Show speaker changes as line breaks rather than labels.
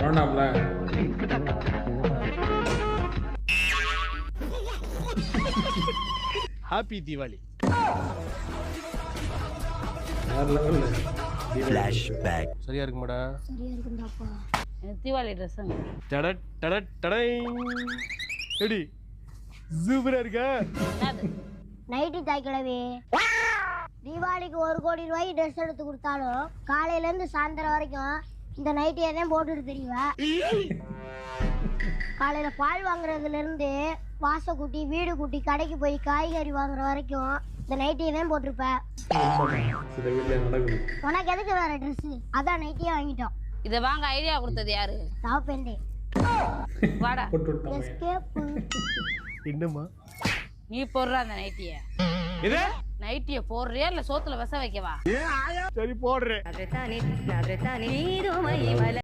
வேண்டாம்ல.
Happy Deepavali. சரியா இருக்கு
எனக்கு தீபாவளி ட்ரெஸ்ஸுங்க
டட டட டடை எப்படி சூப்பரா இருக்கா?
நைட்டு தாய்க்கிழவி. தீபாவளிக்கு ஒரு கோடி ரூபாய்க்கு ட்ரெஸ் எடுத்து கொடுத்தாலும் காலையில இருந்து சாயந்தரம் வரைக்கும் இந்த நைட்டியை தான் போட்டுட்டு தெரியவ காலையில பால் வாங்குறதுல இருந்து வாச கூட்டி வீடு கூட்டி கடைக்கு போய் காய்கறி வாங்குற வரைக்கும் இந்த நைட்டியை தான் போட்டிருப்ப. உனக்கு எதுக்கு வேற ட்ரெஸ் அதான் நைட்டியே வாங்கிட்டோம்.
இதை வாங்க ஐடியா கொடுத்தது யாரு?
சாப்பேண்டே
வாடா.
என்னம்மா?
நீ போடுற அந்த நைட்டிய
இது?
நைட்டிய போடுறியா இல்ல சோத்துல விச வைக்கவா?
சரி போடுறேன்.